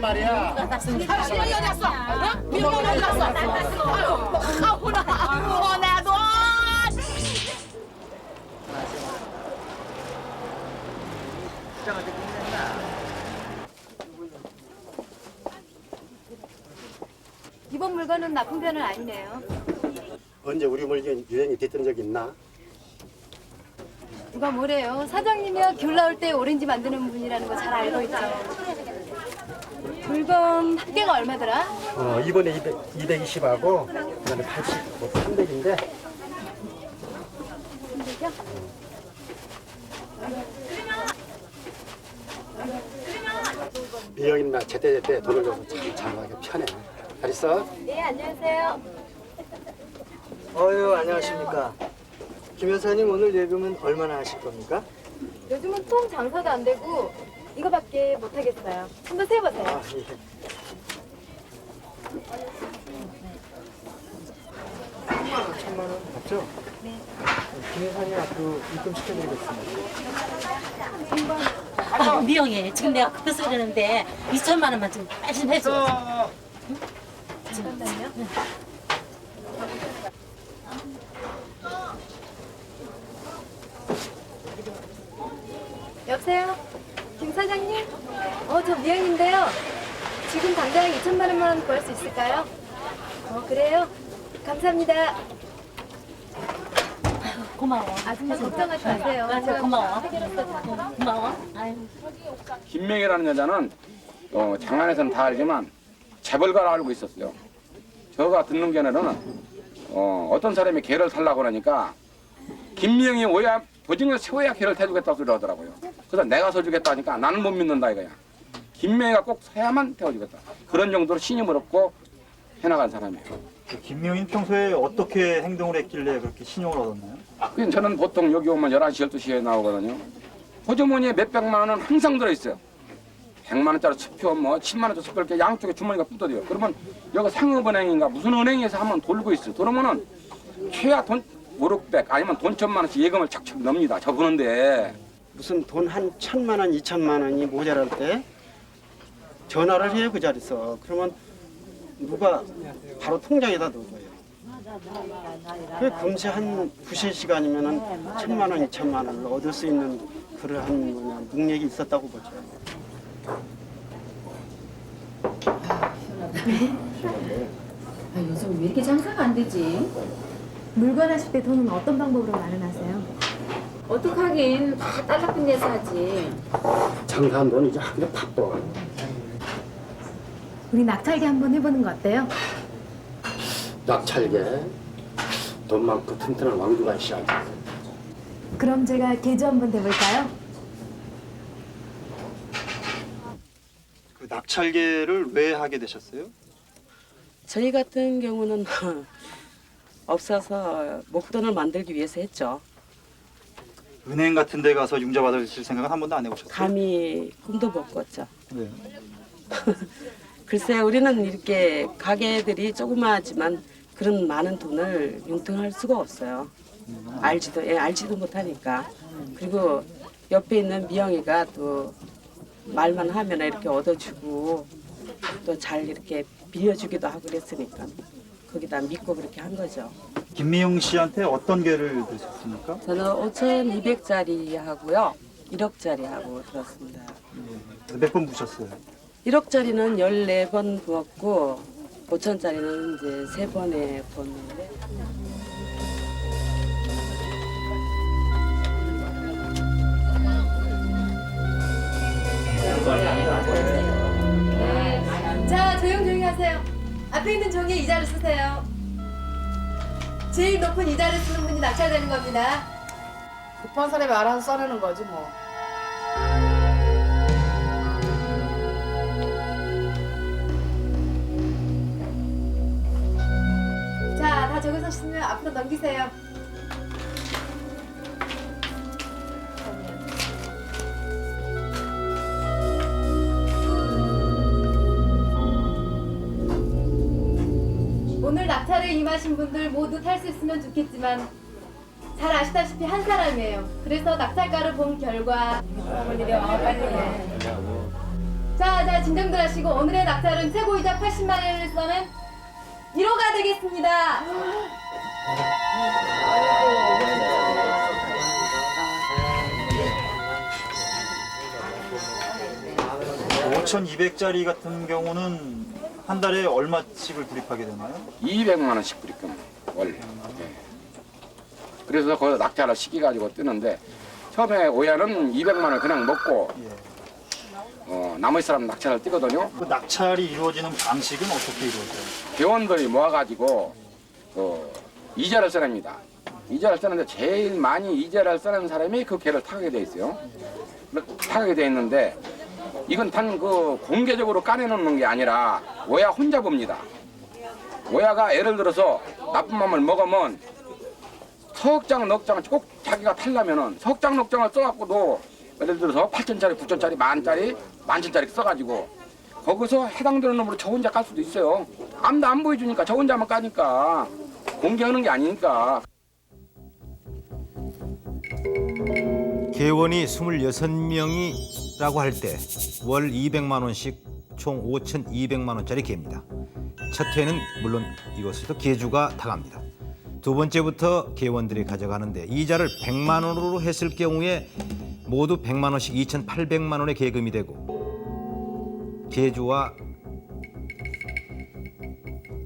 말이야. 미영이 어디 갔어? 어? 미영이 어디 갔어? 아유, 아구나. 어, 나도. 이번 물건은 나쁜 편은 아니네요. 언제 우리 물건 유행이 됐던 적 있나? 누가 뭐래요? 사장님이야 귤 나올 때 오렌지 만드는 분이라는 거 잘 알고 있죠. 물건 한 개가 얼마더라? 어, 이번에 200, 220하고 그다음에 80, 뭐 300인데 미영이나 제때제때 돈을 줘서 참 잘하기 편해. 잘 있어? 네, 안녕하세요. 어유 안녕하십니까. 김 여사님 오늘 예금은 얼마나 하실 겁니까? 요즘은 통 장사도 안 되고 이거밖에 못 하겠어요. 한번 세보세요. 아 예. 천만 원 맞죠? 네. 김 여사님 앞으로 입금 시켜드리겠습니다. 아, 미영이 지금 내가 급해서 그러는데 2천만 원만 좀 빨리 좀 해줘. 잠깐만요. 여보세요? 어, 저 미영인데요. 지금 당장 2천만 원만 구할 수 있을까요? 어, 그래요? 감사합니다. 고마워. 아줌마 걱정하지 마세요. 맞아, 고마워. 고마워. 아유. 김명이라는 여자는 어, 장안에서는 다 알지만 재벌가를 알고 있었어요. 저가 듣는 견해로는 어, 어떤 사람이 개를 살라고 그러니까 김명이 오야 보증을 세워야 개를 태주겠다고 소리 하더라고요. 그래서 내가 서주겠다니까 나는 못 믿는다 이거야. 김명이가 꼭 서야만 태워주겠다. 그런 정도로 신임을 얻고 해나간 사람이에요. 김명인 평소에 어떻게 행동을 했길래 그렇게 신용을 얻었나요? 그냥 저는 보통 여기 오면 11시, 12시에 나오거든요. 호주머니에 몇백만 원은 항상 들어있어요. 100만 원짜리 수표, 뭐 10만 원짜리 수표 이렇게 양쪽에 주머니가 붙어져요. 그러면 여기 상업은행인가 무슨 은행에서 한번 돌고 있어요. 그러면은 최하 돈 5, 600 아니면 돈 천만 원씩 예금을 착착 넣습니다. 저부는데 무슨 돈 한 천만 원, 이천만 원이 모자랄 때 전화를 해요 그 자리에서. 그러면 누가 바로 통장에다 넣어줘요. 그 금세 한 두세 시간이면은 천만 원, 이천만 원을 얻을 수 있는 그러한 뭐냐 능력이 있었다고 보죠. 아, 요즘 왜 이렇게 장사가 안 되지? 물건 하실 때 돈은 어떤 방법으로 마련하세요? 어떡하긴 다 달러 빚내서 하지. 장사한 돈 이제 하기가 바빠. 우리 낙찰기 한번 해보는 거 어때요? 낙찰게 돈 많고 튼튼한 왕주가 있어야지. 그럼 제가 개조 한번 대볼까요? 그 낙찰계를 왜 하게 되셨어요? 저희 같은 경우는 없어서 목돈을 만들기 위해서 했죠. 은행 같은 데 가서 융자 받으실 생각은 한 번도 안 해보셨어요? 감히 꿈도 못 꿨죠. 네. 글쎄 우리는 이렇게 가게들이 조그마하지만 그런 많은 돈을 융통할 수가 없어요. 알지도 예, 알지도 못하니까. 그리고 옆에 있는 미영이가 또 말만 하면 이렇게 얻어주고 또 잘 이렇게 빌려주기도 하고 그랬으니까 거기다 믿고 그렇게 한 거죠. 김미영 씨한테 어떤 개를 드셨습니까? 저는 5,200짜리 하고요. 1억짜리 하고 들었습니다. 몇번 부셨어요? 1억짜리는 14번 부었고 5천짜리는 이제 3번에 부었는데 자, 조용조용히 하세요. 앞에 있는 종이에 이자를 쓰세요. 제일 높은 이자를 쓰는 분이 낙찰되는 겁니다. 급한 사람이 알아서 써내는 거지 뭐. 다 적으셨으면 앞으로 넘기세요. 오늘 낙찰에 임하신 분들 모두 탈수 있으면 좋겠지만 잘 아시다시피 한 사람이에요. 그래서 낙찰가를 본 결과 자, 자 진정들 하시고 오늘의 낙찰은 최고이자 80만 원을 써는 1호가 되겠습니다. 5,200짜리 같은 경우는 한 달에 얼마씩을 불입하게 되나요? 200만 원씩 부리끔 월. 예. 그래서 그 낙찰을 시기 가지고 뜨는데 처음에 오야는 200만 원 그냥 먹고 어, 나머지 사람 낙찰을 뜨거든요. 그 낙찰이 이루어지는 방식은 어떻게 이루어져요? 회원들이 모아가지고 그 이자를 써냅니다. 이자를 쓰는데 제일 많이 이자를 쓰는 사람이 그 개를 타게 돼 있어요. 타게 돼 있는데 이건 단 그 공개적으로 까내놓는 게 아니라 오야 혼자 봅니다. 오야가 예를 들어서 나쁜 맘을 먹으면 석장 넉장을 꼭 자기가 탈라면은 석장 넉장을 써갖고도 예를 들어서 8천짜리, 9천짜리, 만짜리, 만천짜리 써가지고 거기서 해당되는 놈으로 저 혼자 깔 수도 있어요. 아무도 안 보여주니까 저 혼자만 까니까 공개하는 게 아니니까 개원이 26명이라고 할 때 월 200만 원씩 총 5,200만 원짜리 개입니다. 첫 회는 물론 이것에도 개주가 다갑니다. 두 번째부터 개원들이 가져가는데 이자를 100만 원으로 했을 경우에 모두 100만 원씩 2,800만 원의 계금이 되고 개주와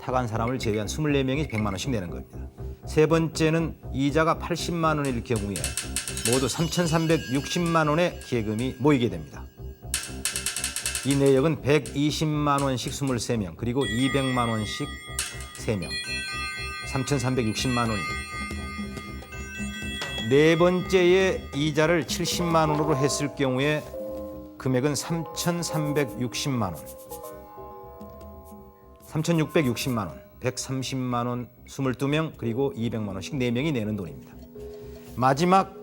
타간 사람을 제외한 24명이 100만 원씩 내는 겁니다. 세 번째는 이자가 80만 원일 경우에 모두 3,360만 원의 계금이 모이게 됩니다. 이 내역은 120만 원씩 23명, 그리고 200만 원씩 3명. 3,360만 원입니다. 네 번째의 이자를 70만 원으로 했을 경우에 금액은 3,360만 원. 3,660만 원, 130만 원 22명, 그리고 200만 원씩 4명이 내는 돈입니다. 마지막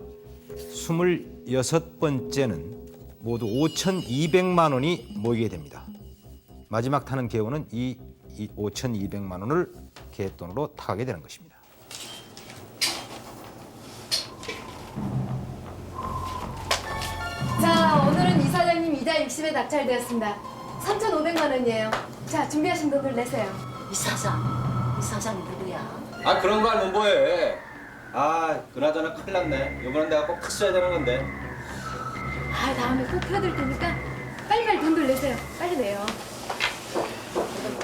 26번째는 모두 5,200만 원이 모이게 됩니다. 마지막 타는 개원은 이 5,200만 원을 개돈으로 타가게 되는 것입니다. 110에 낙찰되었습니다. 3,500만 원이에요. 자, 준비하신 돈을 내세요. 이 사장, 이 사장이 누구야? 아 그런 거 알면 뭐해? 아 그나저나 큰일 났네. 요번엔 내가 꼭 컸어야 되는 건데. 아, 다음에 꼭 펴드릴 테니까 빨리빨리 돈들 내세요. 빨리 내요.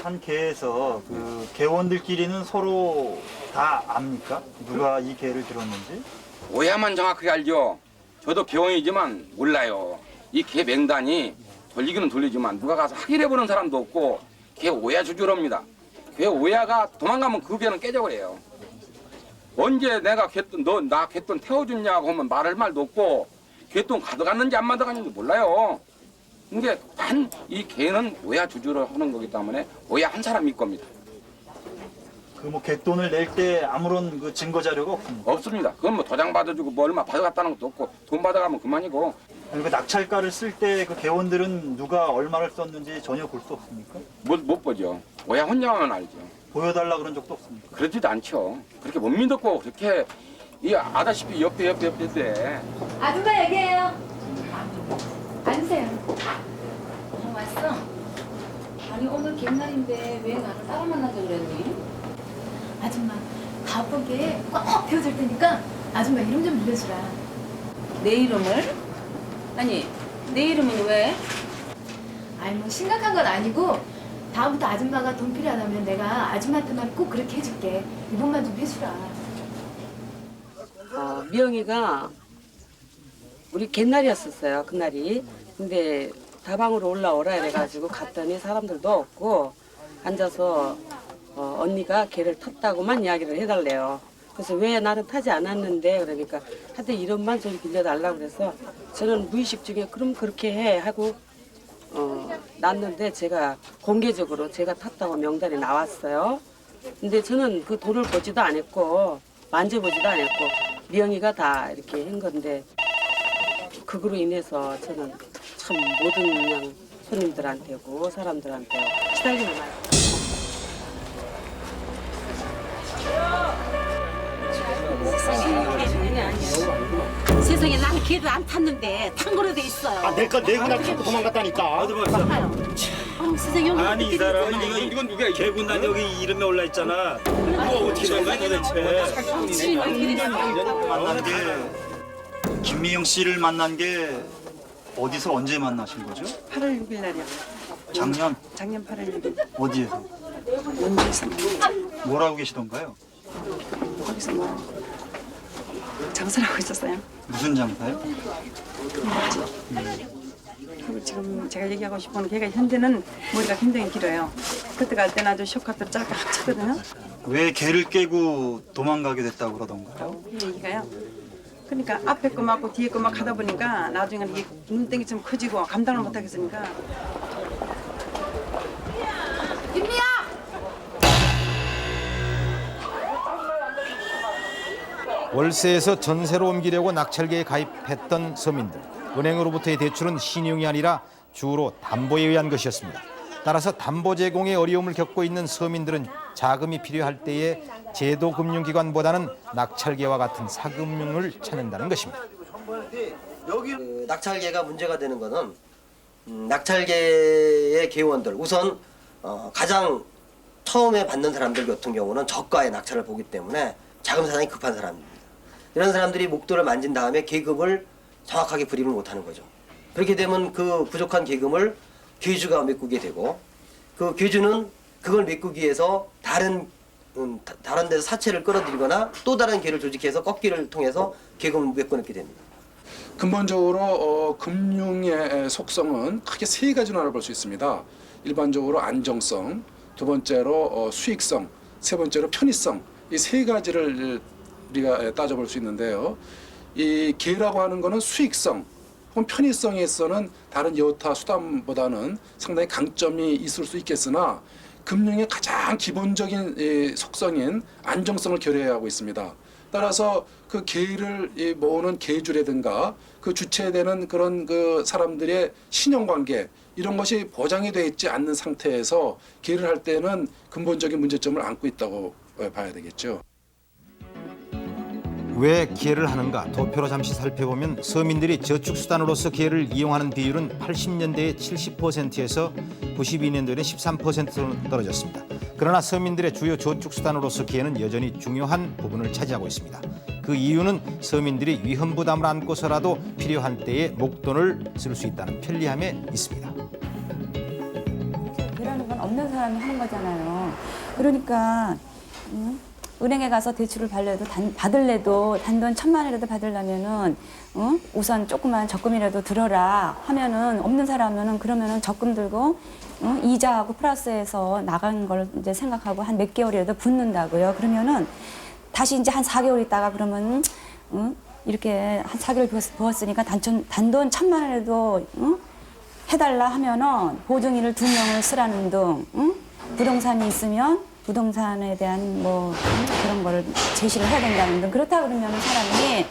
한 개에서 그 개원들끼리는 서로 다 압니까? 누가 이 개를 들었는지? 오야만 정확하게 알죠. 저도 개원이지만 몰라요. 이개 맹단이 돌리기는 돌리지만 누가 가서 확인해 보는 사람도 없고 개 오야 주주랍니다. 개 오야가 도망가면 그 개는 깨져버려요. 언제 내가 개돈 너나 개돈 태워줬냐고 하면 말할 말도 없고 개돈 가져갔는지 안 가져갔는지 몰라요. 이게 단 이 개는 오야 주주로 하는 거기 때문에 오야 한 사람일 겁니다. 그 뭐 개돈을 낼 때 아무런 그 증거 자료가 없습니까? 없습니다. 그건 뭐 도장 받아주고 뭐 얼마 받아갔다는 것도 없고 돈 받아가면 그만이고 아니, 그 낙찰가를 쓸 때 그 개원들은 누가 얼마를 썼는지 전혀 볼 수 없습니까? 못, 못 보죠. 오야 혼자만 알죠. 보여달라 그런 적도 없습니까? 그러지도 않죠. 그렇게 못 믿었고 그렇게 이 아다시피 옆에 옆에 옆에 아줌마 얘기해요. 앉으세요. 어, 왔어? 아니 오늘 갱날인데 왜 나를 따라 만나자 그랬니? 아줌마, 바쁘게 꼭 비워줄 테니까 아줌마 이름 좀 불러주라. 내 이름을? 아니 내 이름은 왜? 아니 뭐 심각한 건 아니고 다음부터 아줌마가 돈 필요하다면 내가 아줌마한테만 꼭 그렇게 해줄게. 이번만 좀 해주라. 어, 미영이가 우리 갯날이었었어요 그날이 근데 다방으로 올라오라 이래가지고 갔더니 사람들도 없고 앉아서 어, 언니가 개를 탔다고만 이야기를 해달래요 그래서 왜 나는 타지 않았는데? 그러니까 하여튼 이름만 좀 빌려달라고 그래서 저는 무의식 중에 그럼 그렇게 해 하고 어, 났는데 제가 공개적으로 제가 탔다고 명단이 나왔어요. 근데 저는 그 돈을 보지도 않았고 만져보지도 않았고 미영이가 다 이렇게 한 건데 그거로 인해서 저는 참 모든 그냥 손님들한테고 사람들한테 시달리는 많 세상에 나는 걔도 안 탔는데 탄 거로 돼 있어요. 아, 내거 내고 나 타고 도망갔다니까. 어디 봤어? 어, 세상에 여기 아니 이 어떻게 사람은? 이거 이건 누가 개군단 여기 이름에 올라 있잖아. 뭐 어떻게 된 거야 도대체? 주인 어떻게 됐어요? 만난 게 김미영 씨를 만난 게 어디서 언제 만나신 거죠? 8월 6일 날이요. 작년 작년 8월 6일 어디에서? 원주에서 뭐라고 계시던가요? 거기서 뭐 장사를 하고 있었어요. 무슨 장사요? 그리고 지금 제가 얘기하고 싶은 건 걔가 현재는 머리가 굉장히 길어요. 그때 갈 때는 아주 쇼카도 짧게 합쳤거든요. 왜 개를 깨고 도망가게 됐다고 그러던가요? 이 얘기가요. 그러니까 앞에 거 맞고 뒤에 거 막 하다 보니까 나중에는 이게 눈덩이 좀 커지고 감당을 못 하겠으니까 월세에서 전세로 옮기려고 낙찰계에 가입했던 서민들. 은행으로부터의 대출은 신용이 아니라 주로 담보에 의한 것이었습니다. 따라서 담보 제공에 어려움을 겪고 있는 서민들은 자금이 필요할 때에 제도 금융기관보다는 낙찰계와 같은 사금융을 찾는다는 것입니다. 그 낙찰계가 문제가 되는 것은 음, 낙찰계의 개원들 우선 어, 가장 처음에 받는 사람들 같은 경우는 저가의 낙찰을 보기 때문에 자금 사정이 급한 사람입니다. 이런 사람들이 목돈을 만진 다음에 계급을 정확하게 불입을 못하는 거죠. 그렇게 되면 그 부족한 계급을 괴주가 메꾸게 되고 그 괴주는 그걸 메꾸기 위해서 다른 음, 다- 다른 데서 사채를 끌어들이거나 또 다른 계를 조직해서 꺾기를 통해서 계급을 메꿔놓게 됩니다. 근본적으로 어, 금융의 속성은 크게 세 가지로 나눠볼 수 있습니다. 일반적으로 안정성, 두 번째로 어, 수익성, 세 번째로 편의성 이 세 가지를 우리가 따져볼 수 있는데요. 이 기회라고 하는 것은 수익성 혹은 편의성에 있어서는 다른 여타 수단보다는 상당히 강점이 있을 수 있겠으나 금융의 가장 기본적인 이 속성인 안정성을 결여하고 있습니다. 따라서 그 개를 이 모으는 개주라든가 그 주체되는 그런 그 사람들의 신용관계 이런 것이 보장이 되어 있지 않는 상태에서 개를 할 때는 근본적인 문제점을 안고 있다고 어, 봐야 되겠죠. 왜 기회를 하는가 도표로 잠시 살펴보면 서민들이 저축 수단으로서 기회를 이용하는 비율은 80년대에 70%에서 92년도에는 13%로 떨어졌습니다. 그러나 서민들의 주요 저축 수단으로서 기회는 여전히 중요한 부분을 차지하고 있습니다. 그 이유는 서민들이 위험 부담을 안고서라도 필요한 때에 목돈을 쓸 수 있다는 편리함에 있습니다. 개라는 건 없는 사람이 하는 거잖아요. 그러니까 음, 은행에 가서 대출을 받려도 단, 받을래도 단돈 천만 원이라도 받으려면은 어? 우선 조그만 적금이라도 들어라 하면은 없는 사람은 그러면은 적금 들고 어? 이자하고 플러스해서 나간 걸 이제 생각하고 한 몇 개월이라도 붙는다고요. 그러면은 다시 이제 한 4개월 있다가 그러면 어? 이렇게 한 4개월 부었- 부었으니까 단돈, 단돈 천만 원이라도 어? 해달라 하면은 보증인을 두 명을 쓰라는 등 응? 부동산이 있으면 부동산에 대한 뭐 응? 그런 거를 제시를 해야 된다는 등 그렇다 그러면 사람이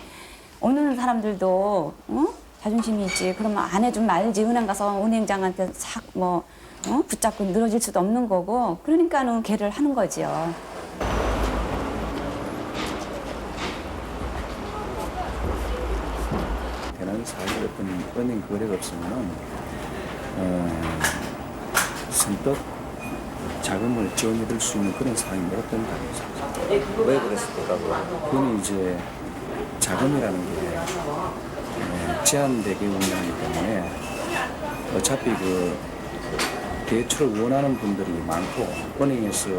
없는 사람들도 응? 자존심이 있지 그러면 안 해주면 말지 은행 가서 은행장한테 싹뭐 어? 붙잡고 늘어질 수도 없는 거고 그러니까는 개를 하는 거지요. 사실 어떤 은행 거래가 없으면은 어, 선뜻 자금을 지원해줄 수 있는 그런 상황이 어렵다는 생각합니다. 왜 그랬을까요? 그거는 이제 자금이라는 게 어, 제한되게 운영하기 때문에 어차피 그 대출을 원하는 분들이 많고 은행에서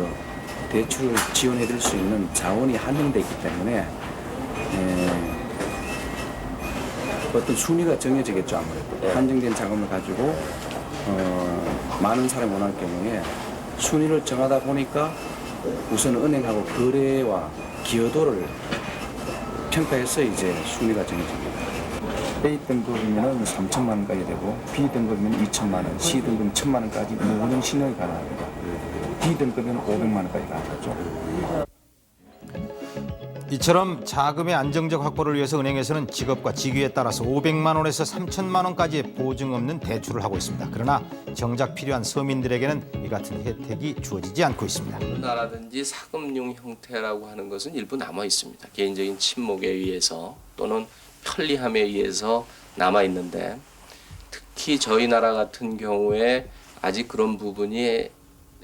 대출을 지원해줄 수 있는 자원이 한정되기 때문에 에, 어떤 순위가 정해지겠죠 아무래도 한정된 자금을 가지고 어, 많은 사람이 원할 경우에 순위를 정하다 보니까 우선 은행하고 거래와 기여도를 평가해서 이제 순위가 정해집니다. A 등급이면 3천만 원까지 되고 B 등급이면 2천만 원, C 등급은 1천만 원까지 모든 신용이 가능합니다. D 등급이면 500만 원까지 가능하죠. 이처럼 자금의 안정적 확보를 위해서 은행에서는 직업과 직위에 따라서 500만 원에서 3천만 원까지의 보증 없는 대출을 하고 있습니다. 그러나 정작 필요한 서민들에게는 이 같은 혜택이 주어지지 않고 있습니다. 나라든지 사금융 형태라고 하는 것은 일부 남아 있습니다. 개인적인 친목에 의해서 또는 편리함에 의해서 남아 있는데 특히 저희 나라 같은 경우에 아직 그런 부분이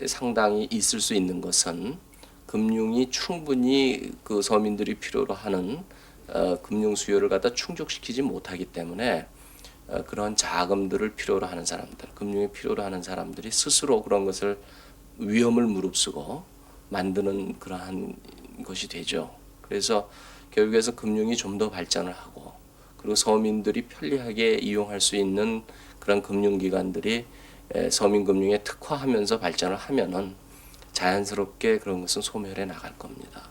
상당히 있을 수 있는 것은 금융이 충분히 그 서민들이 필요로 하는 어, 금융 수요를 갖다 충족시키지 못하기 때문에 어, 그런 자금들을 필요로 하는 사람들, 금융이 필요로 하는 사람들이 스스로 그런 것을 위험을 무릅쓰고 만드는 그러한 것이 되죠. 그래서 결국에서 금융이 좀 더 발전을 하고 그리고 서민들이 편리하게 이용할 수 있는 그런 금융기관들이 에, 서민금융에 특화하면서 발전을 하면은 자연스럽게 그런 것은 소멸해 나갈 겁니다.